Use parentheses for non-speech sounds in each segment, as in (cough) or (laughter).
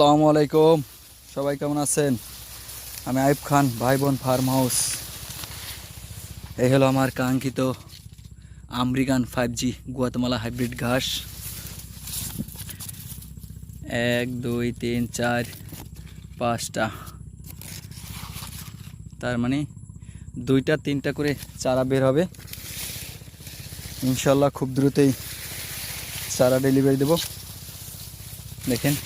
আসসালামু আলাইকুম। সবাই কেমন আছেন? আমি আইব খান ভাই বোন ফার্ম হাউস। এই হলো আমার কাঙ্ক্ষিত American five G Guatemala hybrid ঘাস। এক, দুই, তিন, চার, পাঁচটা। তার মানে দুইটা, তিনটা করে চারা বের হবে। ইনশাল্লাহ খুব দ্রুতই চারা ডেলিভারি দেবো। দেখেন।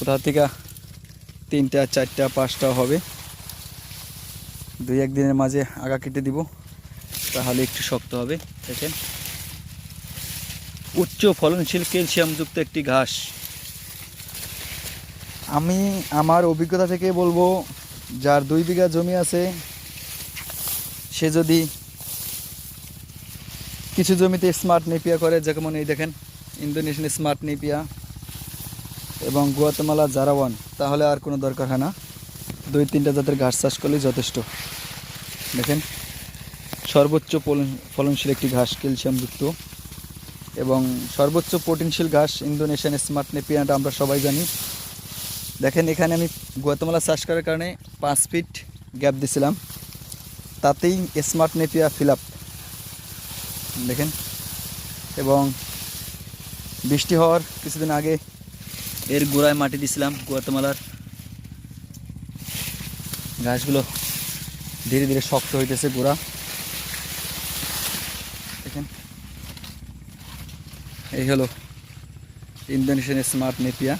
কোথাও থেকে তিনটা, চারটা, পাঁচটা হবে? দুই একদিনের মাঝে আগা কেটে দিব, তাহলে একটু শক্ত হবে, দেখেন। উচ্চ ফলনশীল ক্যালসিয়ামযুক্ত একটি ঘাস। আমি আমার অভিজ্ঞতা থেকে বলব, যার দুই বিঘা জমি আছে, সে যদি কিছু জমিতে স্মার্ট নেপিয়া করে, যেমন এই দেখেন ইন্দোনেশিয়ান স্মার্ট নেপিয়া এবং গুয়াতেমালা, জারাওয়ান, তাহলে আর কোনো দরকার হয় না। দুই তিনটা জাতের ঘাস চাষ করলেই যথেষ্ট। দেখেন, সর্বোচ্চ ফলনশীল একটি ঘাস ক্যালসিয়ামযুক্ত। এবং সর্বোচ্চ প্রোটিনশীল ঘাস ইন্দোনেশিয়ান স্মার্ট নেপিয়াটা আমরা সবাই জানি। দেখেন, এখানে আমি গুয়াতেমালা চাষ করার কারণে পাঁচ ফিট গ্যাপ দিছিলাম। তাতেই স্মার্ট নেপিয়া ফিল দেখেন, এবং বৃষ্টি হওয়ার কিছুদিন আগে এর গোড়ায় মাটি দিছিলাম গুয়াতেমালার ঘাসগুলো ধীরে ধীরে শক্ত হইতেছে গোড়া। দেখেন, এই হলো ইন্দোনেশিয়ান স্মার্ট নেপিয়া।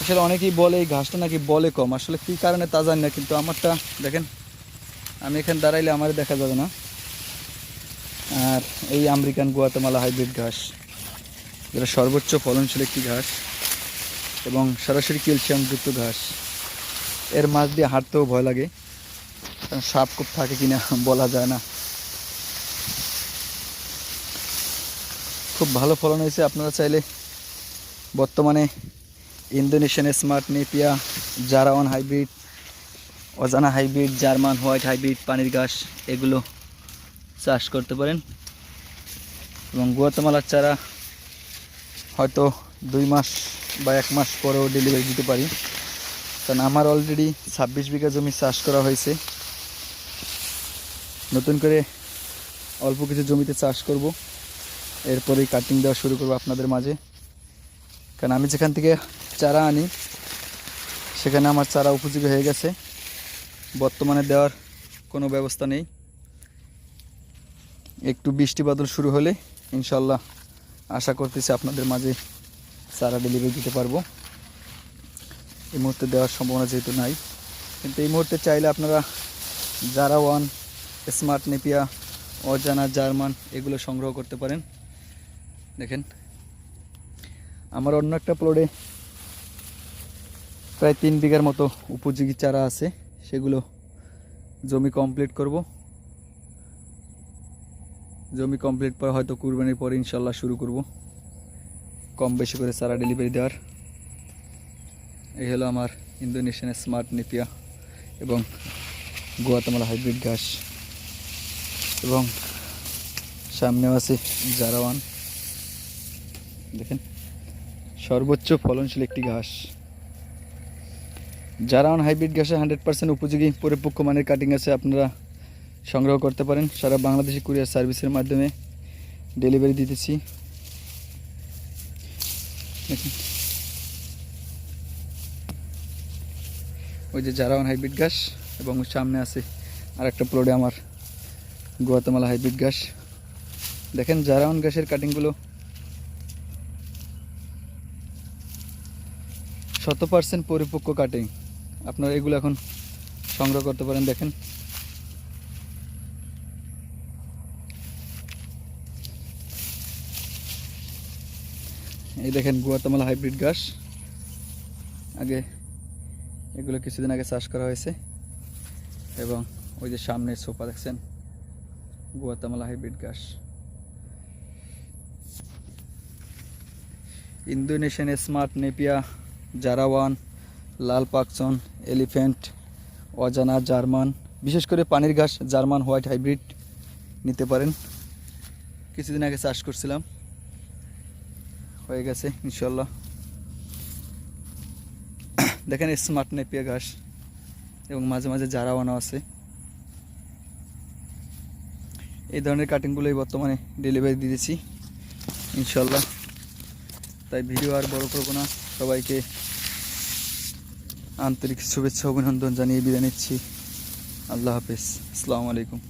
আসলে অনেকেই বলে এই ঘাসটা নাকি বলে কম, আসলে কী কারণে তা জানি না, কিন্তু আমারটা দেখেন, আমি এখানে দাঁড়াইলে আমার দেখা যাবে না। আর এই আমেরিকান গুয়াতেমালা হাইব্রিড ঘাস, যেটা সর্বোচ্চ ফলনশীল একটি ঘাস। এবং সরাসরি ক্যালসিয়ামযুক্ত ঘাস। এর মাছ দিয়ে হাঁটতেও ভয় লাগে, কারণ সাপ খুব থাকে কিনা (laughs) বলা যায় না। খুব ভালো ফলন হয়েছে। আপনারা চাইলে বর্তমানে ইন্দোনেশিয়ান স্মার্ট নেপিয়া, জারাওয়ান হাইব্রিড, অজানা হাইব্রিড, জার্মান হোয়াইট হাইব্রিড পানির ঘাস, এগুলো চাষ করতে পারেন। এবং গুয়াতেমালার চারা হয়তো দুই মাস বা এক মাস পরেও ডেলিভারি দিতে পারি। কারণ আমার অলরেডি ছাব্বিশ বিঘা জমি চাষ করা হয়েছে। নতুন করে অল্প কিছু জমিতে চাষ করব। এরপরেই কাটিং দেওয়া শুরু করব আপনাদের মাঝে। কারণ আমি যেখান থেকে চারা আনি, সেখানে আমার চারা উপযোগী হয়ে গেছে। বর্তমানে দেওয়ার কোনো ব্যবস্থা নেই। একটু বৃষ্টি বাদল শুরু হলে ইনশাল্লাহ আশা করতেছি আপনাদের মাঝে চারা ডেলিভারি দিতে পারব। এই মুহূর্তে দেওয়ার সম্ভাবনা যেহেতু নাই। কিন্তু এই মুহূর্তে চাইলে আপনারা জারা ওয়ান স্মার্ট নেপিয়া, অজানা জার্মান এগুলো সংগ্রহ করতে পারেন। দেখেন, আমার অন্য একটা প্লটে প্রায় তিন বিঘার মতো উপযোগী চারা আছে। সেগুলো জমি কমপ্লিট করব। জমি কমপ্লিট পর হয়তো কুরবানির পরে ইনশাল্লাহ শুরু করব। কম বেশি করে চারা ডেলিভারি দেওয়ার। এই হলো আমার ইন্দোনেশিয়ান স্মার্ট নেপিয়া এবং গুয়াতামালা হাইব্রিড ঘাস এবং সামনেও আছে জারাওয়ান দেখেন, সর্বোচ্চ ফলনশীল একটি ঘাস জারাওয়ান হাইব্রিড ঘাসে হান্ড্রেড পার্সেন্ট উপযোগী পরিপক্ক মানের কাটিং আছে আপনারা সংগ্রহ করতে পারেন। সারা বাংলাদেশি কুরিয়ার সার্ভিসের মাধ্যমে ডেলিভারি দিতেছি। ওই যে জারাওয়ান হাইব্রিড ঘাস এবং সামনে আছে আর একটা প্লটে আমার গুয়াতেমালা হাইব্রিড ঘাস। দেখেন জারাওয়ান ঘাসের কাটিংগুলো শত পার্সেন্ট পরিপক্ক কাটিং আপনারা এগুলো এখন সংগ্রহ করতে পারেন, দেখেন। এই দেখেন গুয়াতামালা হাইব্রিড ঘাস। আগে এগুলো কিছুদিন আগে চাষ করা হয়েছে। এবং ওই যে সামনের সোফা দেখছেন, গুয়াতামালা হাইব্রিড ঘাস। ইন্দোনেশিয়ান স্মার্ট নেপিয়া, জারাওয়ান লাল পাকচন এলিফ্যান্ট অজানা জার্মান, বিশেষ করে পানির ঘাস, জার্মান হোয়াইট হাইব্রিড নিতে পারেন। কিছুদিন আগে চাষ করছিলাম। হয়ে গেছে, ইনশাল্লাহ। দেখেন স্মার্ট নেপিয়া ঘাস এবং মাঝে মাঝে জারাওয়ানা আছে। এই ধরনের কাটিংগুলোই বর্তমানে ডেলিভারি দিয়েছি, ইনশাল্লাহ। তাই ভিডিও আর বড় করব না। সবাইকে আন্তরিক শুভেচ্ছা, অভিনন্দন জানিয়ে বিদায় নিচ্ছি। আল্লাহ হাফিজ। আসসালামু আলাইকুম।